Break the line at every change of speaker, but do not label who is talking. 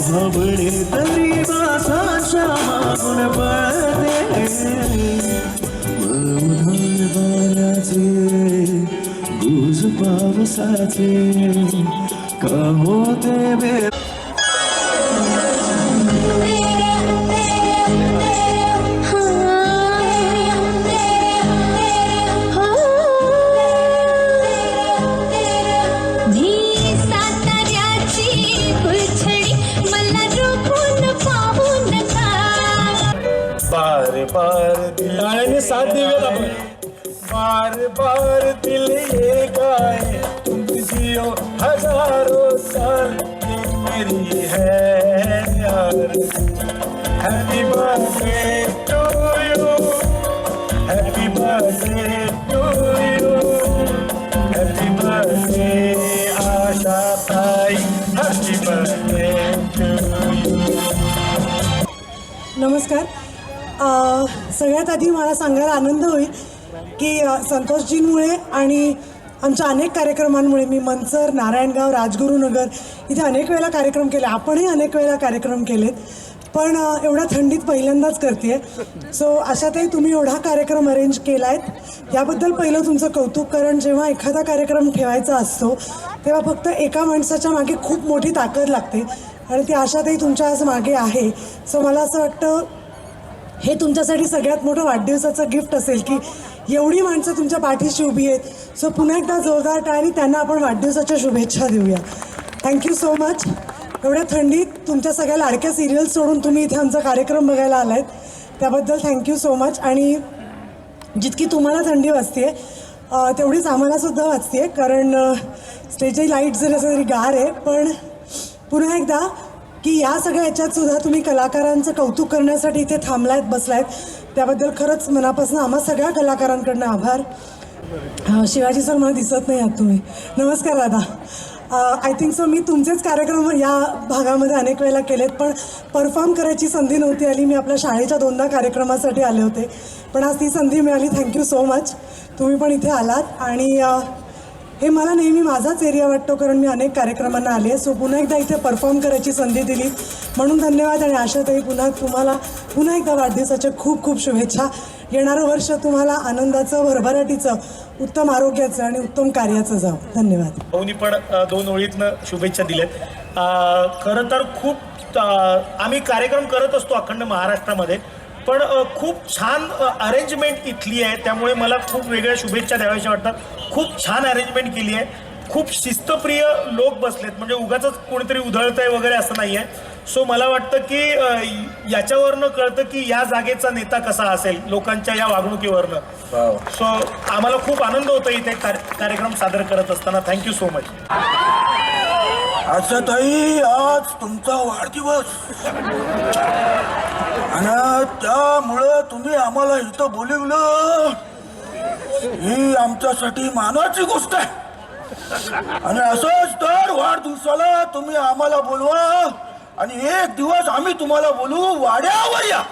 साबळे तरी बासाच्या मागून पळते. उन्हाळ गुज पावसाचे का होते बे
बार बार दिल टाळ्याने साथ आपण बार बार दिल ये गाए। तुम जियो हज़ारों साल ये मेरी है यार happy birthday to you. Happy birthday to you. Happy birthday Asha Tai. Happy birthday to you.
नमस्कार। सगळ्यात आधी मला सांगायला आनंद होईल की संतोषजींमुळे आणि आमच्या अनेक कार्यक्रमांमुळे मी मंचर नारायणगाव राजगुरुनगर इथे अनेक वेळेला कार्यक्रम केले. आपणही अनेक वेळेला कार्यक्रम केलेत. पण एवढ्या थंडीत पहिल्यांदाच करते सो अशातही तुम्ही एवढा कार्यक्रम अरेंज केला आहेत याबद्दल पहिलं तुमचं कौतुक कारण जेव्हा एखादा कार्यक्रम ठेवायचा असतो तेव्हा फक्त एका माणसाच्या मागे खूप मोठी ताकद लागते. आणि ती आशाताई तुमच्या आज मागे आहे. सो मला असं वाटतं हे तुमच्यासाठी सगळ्यात मोठं वाढदिवसाचं गिफ्ट असेल की एवढी माणसं तुमच्या पाठीशी उभी आहेत. सो पुन्हा एकदा जोरदार टाळली त्यांना आपण वाढदिवसाच्या शुभेच्छा देऊया. थँक्यू सो मच एवढ्या थंडीत तुमच्या सगळ्या लाडक्या सिरियल्स सोडून तुम्ही इथे आमचा कार्यक्रम बघायला आलात त्याबद्दल थँक्यू सो मच आणि जितकी तुम्हाला थंडी वाजते तेवढीच आम्हाला सुद्धा वाजते कारण स्टेजची लाइट जरी असं तरी गार आहे पण पुन्हा एकदा की या सगळ्या ह्याच्यात सुद्धा तुम्ही कलाकारांचं कौतुक करण्यासाठी इथे थांबलायत बसलायत. त्याबद्दल खरंच मनापासून आम्हा सगळ्या कलाकारांकडनं आभार. शिवाजी सर मला दिसत नाही आहात तुम्ही. नमस्कार दादा. आय थिंक सो मी तुमचेच कार्यक्रम या भागामध्ये अनेक वेळेला केलेत पण परफॉर्म करायची संधी नव्हती आली. मी आपल्या शाळेच्या दोनदा कार्यक्रमासाठी आले होते. पण आज ती संधी मिळाली. थँक्यू सो मच तुम्ही पण इथे आलात. आणि हे मला नेहमी माझाच एरिया वाटतो कारण मी अनेक कार्यक्रमांना आले सो पुन्हा एकदा इथे परफॉर्म करायची संधी दिली. म्हणून धन्यवाद आणि आशाताई पुन्हा तुम्हाला पुन्हा एकदा वाढदिवसाच्या खूप खूप शुभेच्छा. येणारं वर्ष तुम्हाला आनंदाचं भरभराटीचं उत्तम आरोग्याचं आणि उत्तम कार्याचं जावं. धन्यवाद.
भाऊनी पण दोन ओळीतनं शुभेच्छा दिल्यात. खरं तर खूप आम्ही कार्यक्रम करत असतो अखंड महाराष्ट्रामध्ये. पण खूप छान अरेंजमेंट इथली आहे. त्यामुळे मला खूप वेगळ्या शुभेच्छा द्याव्याशा वाटतात. खूप छान अरेंजमेंट केली आहे. खूप शिस्तप्रिय लोक बसलेत. म्हणजे उगाच कोणीतरी उधळतंय वगैरे असं नाही आहे सो मला वाटतं की याच्यावरनं कळतं की या जागेचा नेता कसा असेल लोकांच्या या वागणुकीवरनं. सो आम्हाला खूप आनंद होतो इथे कार्य- कार्यक्रम सादर करत असताना. थँक्यू सो मच
अच्छा ताई आज तुमचा वाढदिवस. त्यामुळं तुम्ही आम्हाला इथं बोलवलं. ही आमच्यासाठी मानाची गोष्ट आहे. आणि असंच तर वाढदिवसाला तुम्ही आम्हाला बोलवा. आणि एक दिवस आम्ही तुम्हाला बोलू वाड्यावर या.